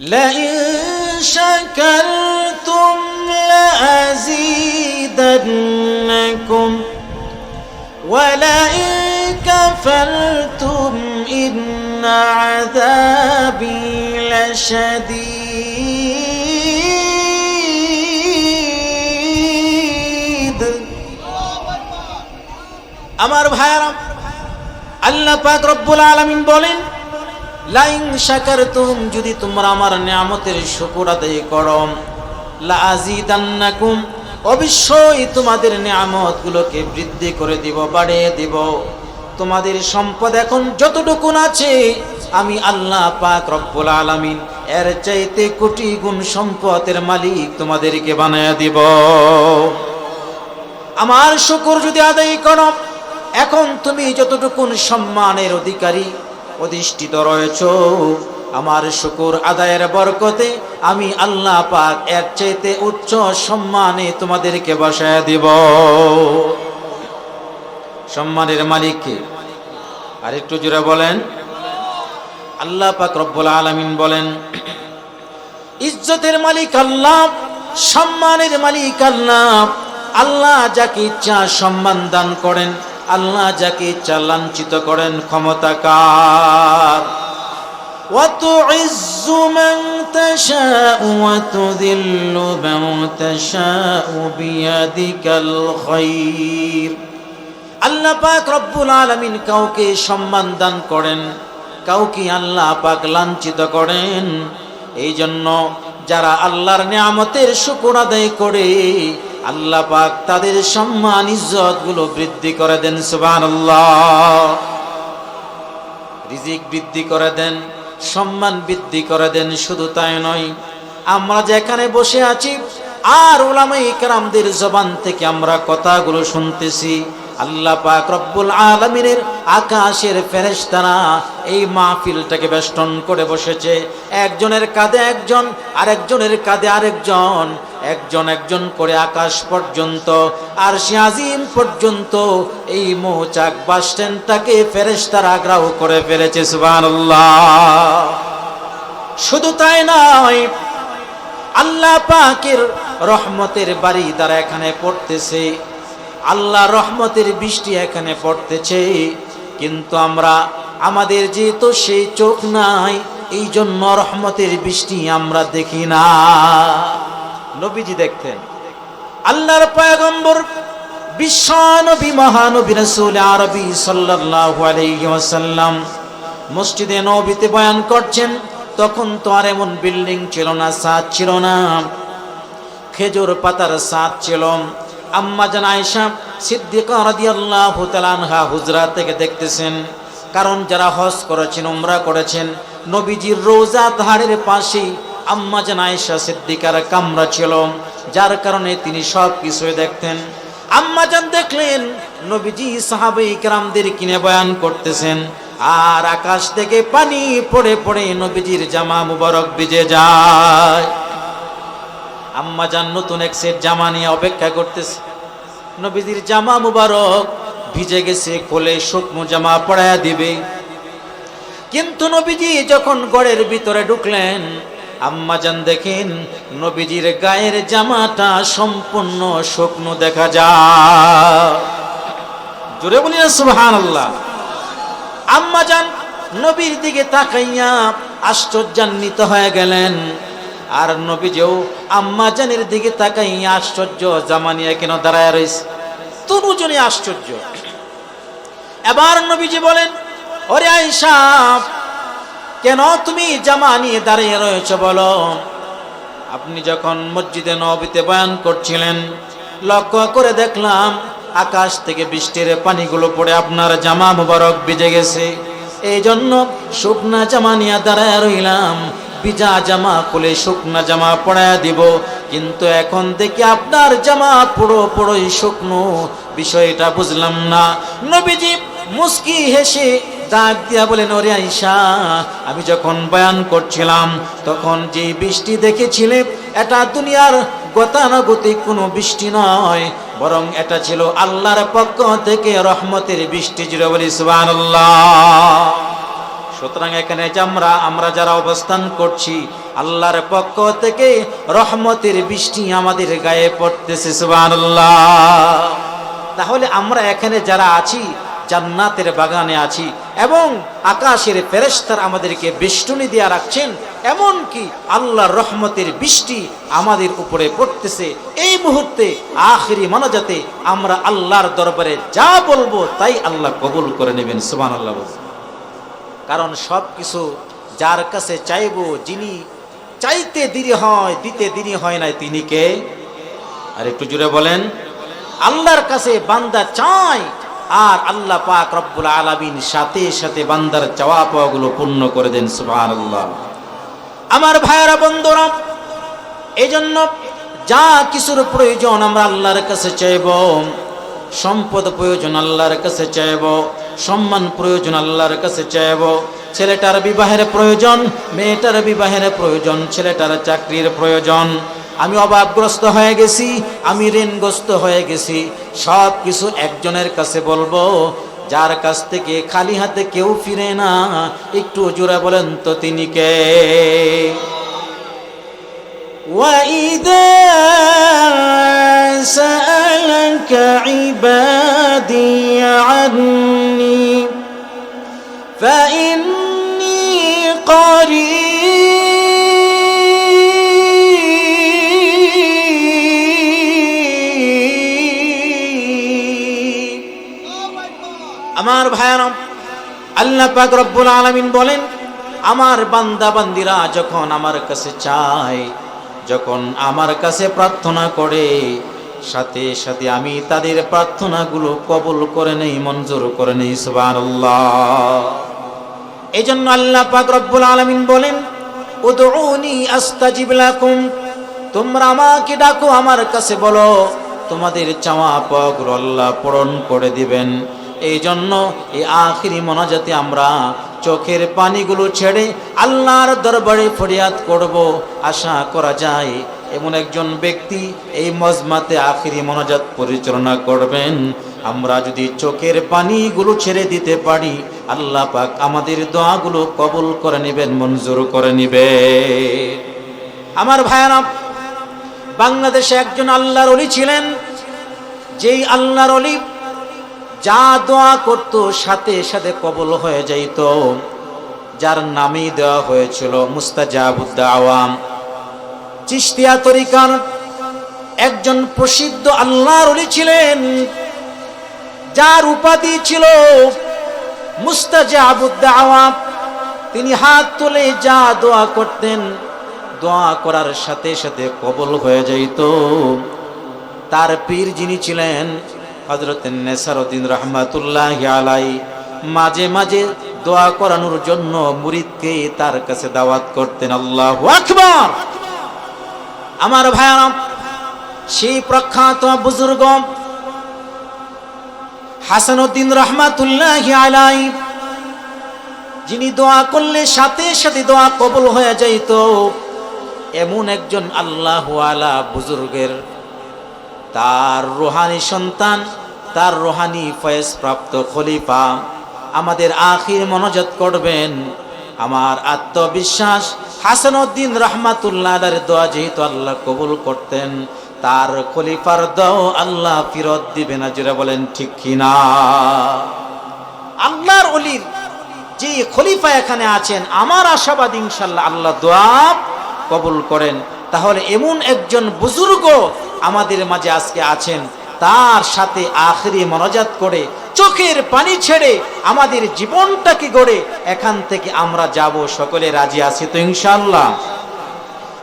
لئن شكرتم لأزيدنكم ولئن كفرتم إن عذابي لشديد আমার ভাইয়ারা আল্লাহ পাক রব্বুল আলামিন বলেন লাইন শাকারতুম যদি তোমরা আমার নিয়ামতের শুকর আদায় করো লা আজিদান্নাকুম অবশ্যই তোমাদের নিয়ামতগুলোকে বৃদ্ধি করে দিব, বাড়িয়ে দিব। তোমাদের সম্পদ এখন যতটুকুন আছে, আমি আল্লাহ পাক রব্বুল আলামিন এর চাইতে কোটি গুণ সম্পদের মালিক তোমাদেরকে বানায় দিব। আমার শুকর যদি আদায় করো, এখন তুমি যতটুকুন সম্মানের অধিকারী অধিষ্ঠিত রয়েছ। আমার শুকুর আদায়ের বরকতে আমি আল্লাহ পাক এর চাইতে উচ্চ সম্মানে তোমাদেরকে বসায় দিব। সম্মানের মালিককে আর একটু জোরে বলেন। আল্লাহ পাক রব্বুল আলামিন বলেন, ইজ্জতের মালিক আল্লাহ, সম্মানের মালিক আল্লাহ। আল্লাহ যাকে ইচ্ছা সম্মান দান করেন। আল্লাহ যাকে ইচ্ছা লাঞ্ছিত করেন ক্ষমতাকার وتعز من تشاء وتذل من تشاء بيدك الخير আল্লাহ পাক রব্বুল আলামিন কাউকে সম্মান দান করেন কাউকে আল্লাহ পাক লাঞ্ছিত করেন এই জন্য যারা আল্লাহর নিয়ামতের শুকর আদায় করে আল্লাহ পাক তাদের সম্মান, ইজ্জতগুলো বৃদ্ধি করে দেন, সুবহানাল্লাহ। রিজিক বৃদ্ধি করে দেন, সম্মান বৃদ্ধি করে দেন, শুধু তাই নয়, আমরা যেখানে বসে আছি, আর ওলামাই কেরামদের জবান থেকে আমরা কথাগুলো শুনতেছি, আল্লাহ পাক রব্বুল আলমিনের আকাশের ফেরেশতারা এই মাহফিলটাকে বেষ্টন করে বসেছে, একজনের কাঁধে একজন, আরেকজনের কাঁধে আরেকজন একজন একজন করে আকাশ পর্যন্ত, আর সে আজিম পর্যন্ত এই মৌচাক বাস স্ট্যান্ডটাকে ফেরেশতারা গ্রাহ করে ফেলেছে, সুবহানাল্লাহ। শুধু তাই নয়, আল্লাহ পাকের রহমতের বাড়ি তারা এখানে পড়তেছে, আল্লাহ রহমতের বৃষ্টি এখানে পড়তেছে, কিন্তু আমরা, আমাদের যেহেতু সেই চোখ নাই এই জন্য রহমতের বৃষ্টি আমরা দেখি না। নবীজি দেখতেন। আল্লাহর পয়গম্বর বিশ্বনবী, মহানবী রাসূল আরবি সাল্লাল্লাহু আলাইহি ওয়াসাল্লাম মসজিদে নবীতে বয়ান করছেন, তখন তো আর এমন বিল্ডিং ছিল না, ছাদ ছিল না। খেজুর পাতার ছাদ ছিল। আম্মা জান আয়েশা সিদ্দিকা রাদিয়াল্লাহু তাআলা আনহা হুজরা থেকে দেখতেছেন, কারণ যারা হজ করেছেন, উমরা করেছেন, নবীজির রোজা ধারের পাশেই আম্মা জান আয়েশা সিদ্দিকার কামরা ছিল, যার কারণে তিনি সব কিছুই দেখতেন। আম্মা জান দেখলেন নবীজি সাহাবাই কেরামদের কিনে বয়ান করতেছেন, আর আকাশ থেকে পানি পড়ে পড়ে নবীজির জামা মুবারক ভিজে যায়। আম্মা জান নতুন এক সেট জামা নিয়ে অপেক্ষা করতেছে। নবীজির জামা মুবারক ভিজে গেছে কোলে শুকনো জামা পড়ায়া দিবে। কিন্তু নবীজি যখন গড়ের ভিতরে ঢুকলেন আম্মা জান দেখেন, নবীজির গায়ের জামাটা সম্পূর্ণ শুকনো দেখা যায়। জোরে বলি না সুবহানাল্লাহ। আম্মা জান নবীর দিকে তাকাইয়া আশ্চর্যান্বিত হয়ে গেলেন। আর নবীজেও আম্মা জানের দিকে তাকাইয়া আশ্চর্য জামানিয়া কেন দাঁড়ায় রয়েছে? তনুজনে আশ্চর্য। এবার নবীজি বলেন, ওরে আইসা কেন তুমি জামা নিয়ে দাঁড়িয়ে রয়েছ বলো? আপনি যখন মসজিদে নবীতে বয়ান করছিলেন, লক্ষ্য করে দেখলাম আকাশ থেকে বৃষ্টির পানিগুলো পড়ে আপনার জামা মুবারক ভিজে গেছে। এই জন্য শুকনা জামা নিয়ে দাঁড়ায় রইলাম। ভিজা জামা খুলে শুকনা জামা পড়ায় দিব। কিন্তু এখন দেখি আপনার জামা পুরো পুরোই শুকনো। বিষয়টা বুঝলাম না। নবীজি মুস্কি হেসে ডাক দিয়া বলেন ওরে আইসা আমি যখন বয়ান করছিলাম, তখন যে বৃষ্টি দেখেছিলে, এটা দুনিয়ার গতানুগতিক কোনো বৃষ্টি নয়, বরং এটা ছিল আল্লাহর পক্ষ থেকে রহমতের বৃষ্টি ছিল বলি, সুবহানাল্লাহ। সুতরাং এখানে যে আমরা আমরা যারা অবস্থান করছি, আল্লাহর পক্ষ থেকে রহমতের বৃষ্টি আমাদের গায়ে পড়তেছে, সুবহানাল্লাহ। তাহলে আমরা এখানে যারা আছি জান্নাতের বাগানে আছি এবং আকাশের ফেরেশতার আমাদেরকে বেষ্টনী দিয়া রাখছেন এমন কি আল্লাহর রহমতের বৃষ্টি আমাদের উপরে পড়তেছে। এই মুহূর্তে আখেরি মনাজাতে আমরা আল্লাহর দরবারে যা বলব তাই আল্লাহ কবুল করে নেবেন, সুবহানাল্লাহ বলছে কারণ সব কিছু যার কাছে চাইব, যিনি চাইতে দেরি হয়, দিতে দেরি হয় না তিনি কে? আর একটু জুড়ে বলেন। আল্লাহর কাছে বান্দা চায় আর আল্লাহ পাক রব্বুল আলামিন সাথে সাথে বান্দার চাওয়া পাওয়াগুলো পূর্ণ করে দেন, সুবহানাল্লাহ। আমার ভাইয়েরা, বন্ধুরা জন্য যা কিছুর প্রয়োজন আমরা আল্লাহর কাছে চাইব, সম্পদ প্রয়োজন আল্লাহর কাছে চাইব, সম্মান প্রয়োজন আল্লাহর কাছে চাইব, ছেলেটার বিবাহের প্রয়োজন, মেয়েটার বিবাহের প্রয়োজন, ছেলেটার চাকরির প্রয়োজন আমি অভাবগ্রস্ত হয়ে গেছি আমি ঋণগ্রস্ত হয়ে গেছি সব কিছু একজনের কাছে বলবো যার কাছ থেকে খালি হাতে কেউ ফিরে না একটু জোরে বলেন তো তিনি কে وإذا سألك عبادي عني فإني قريب আমার ভায়ানম আল্লাহ পাক রব্বুল আলামিন বলেন, আমার বান্দা বান্দিরা যখন আমার কাছে চায়, যখন আমার কাছে প্রার্থনা করে, সাথে সাথে আমি তাদের প্রার্থনাগুলো কবুল করে নেই, মঞ্জুর করে নেই, সুবহানাল্লাহ। এই জন্য আল্লাহ পাক রব্বুল আলামিন বলেন, উদউনি আস্তাজিব লাকুম। তোমরা আমাকে ডাকো, আমার কাছে বলো, তোমাদের চাওয়া পাওয়াগুলো আল্লাহ পূরণ করে দিবেন। এই জন্য এই আখিরি মনাজাতে আমরা চোখের পানিগুলো ছেড়ে আল্লাহর দরবারে ফরিয়াদ করব। আশা করা যায় এমন একজন ব্যক্তি এই মজমাতে আখিরি মনাজাত পরিচালনা করবেন। আমরা যদি চোখের পানিগুলো ছেড়ে দিতে পারি, আল্লাহ পাক আমাদের দোয়াগুলো কবুল করে নেবেন, মঞ্জুর করে নিবে আমার ভাইয়ারা, বাংলাদেশে একজন আল্লাহর অলি ছিলেন। যেই আল্লাহর অলি যা দোয়া করত সাথে সাথে কবল হয়ে যাইত। যার নামই দেওয়া হয়েছিল মুস্তাজাবুদ্দা আওয়াম চিস্তিয়া তরিকার একজন প্রসিদ্ধ আল্লাহর অলি ছিলেন, যার উপাধি ছিল মুস্তাজাবুদ্দা আওয়াম তিনি হাত তুলে যা দোয়া করতেন, দোয়া করার সাথে সাথে কবল হয়ে যাইত। তার পীর যিনি ছিলেন হজরত নেসারুদ্দিন রহমাতুল্লাহ আলাই মাঝে মাঝে দোয়া করানোর জন্য মুরিদকে তার কাছে দাওয়াত করতেন। আল্লাহ আকবর! আমার ভাইয়ারা, সেই প্রখ্যাত বুজুর্গ হাসানুদ্দিন রহমাতুল্লাহ আলাই যিনি দোয়া করলে সাথে সাথে দোয়া কবল হয়ে যাইত, এমন একজন আল্লাহ আলা বুজুর্গের তার রোহানি সন্তান তার রোহানি ফয়েজ প্রাপ্ত খলিফা। আমাদের আখির মনোজাত করবেন। আমার আত্মবিশ্বাস হাসান হাসানুদ্দিন রহমাতুল্লাহ দোয়া যেহেতু আল্লাহ কবুল করতেন, তার খলিফার দাও আল্লাহ ফিরত দিবে না, যেটা বলেন ঠিক কিনা? আল্লাহর অলির যে খলিফা এখানে আছেন, আমার আশাবাদ ইনশাল্লাহ আল্লাহ দোয়া কবুল করেন। তাহলে এমন একজন বুজুর্গ আমাদের মাঝে আজকে আছেন তার সাথে আখরি মনোজাত করে, চোখের পানি ছেড়ে আমাদের জীবনটাকে গড়ে, এখান থেকে আমরা যাব, সকলে রাজি আছি তো ইনশাল্লাহ